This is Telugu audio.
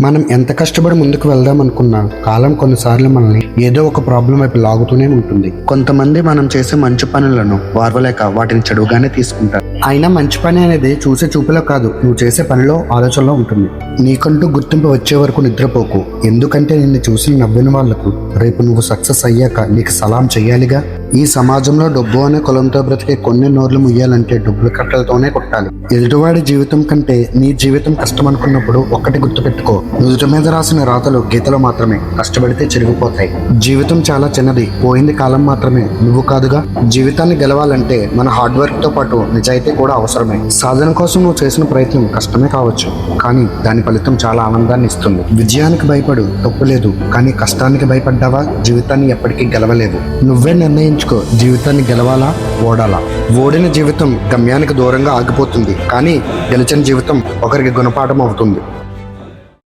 మనం ఎంత కష్టపడి ముందుకు వెళ్దాం అనుకున్నా కాలం కొన్నిసార్లు మనల్ని ఏదో ఒక ప్రాబ్లం వైపు లాగుతూనే ఉంటుంది. కొంతమంది మనం చేసే మంచి పనులను వారవలేక వాటిని చెడుగానే తీసుకుంటారు. అయినా మంచి పని అనేది చూసే చూపులో కాదు నువ్వు చేసే పనిలో ఆలోచనలో ఉంటుంది. నీకంటూ గుర్తింపు వచ్చే వరకు నిద్రపోకు. ఎందుకంటే నిన్ను చూసి నవ్విన వాళ్ళకు రేపు నువ్వు సక్సెస్ అయ్యాక నీకు సలాం చెయ్యాలిగా? ఈ సమాజంలో డబ్బు అనే కులంతో బ్రతికే కొన్ని నోర్లు ముయ్యాలంటే డబ్బులు కట్టలతోనే కొట్టాలి. ఎదుటివాడి జీవితం కంటే నీ జీవితం కష్టం అనుకున్నప్పుడు ఒక్కటి గుర్తుపెట్టుకో. నుదుట మీద రాసిన రాతలు గీతలు మాత్రమే కష్టపడితే చెరిగిపోతాయి. జీవితం చాలా చిన్నది. పోయింది కాలం మాత్రమే. నువ్వు కాదుగా? జీవితాన్ని గెలవాలంటే మన హార్డ్ వర్క్తో పాటు నిజాయితీ కూడా అవసరమే. సాధన కోసం నువ్వు చేసిన ప్రయత్నం కష్టమే కావచ్చు. కానీ దాని ఫలితం చాలా ఆనందాన్ని ఇస్తుంది. విజయానికి భయపడు తప్పు లేదు. కానీ కష్టానికి భయపడ్డావా? జీవితాన్ని ఎప్పటికీ గెలవలేవు. నువ్వే నిర్ణయం నిర్ణయించుకో జీవితాన్ని గెలవాలా? ఓడాలా? ఓడిన జీవితం గమ్యానికి దూరంగా ఆగిపోతుంది. కానీ గెలిచిన జీవితం ఒకరికి గుణపాఠం అవుతుంది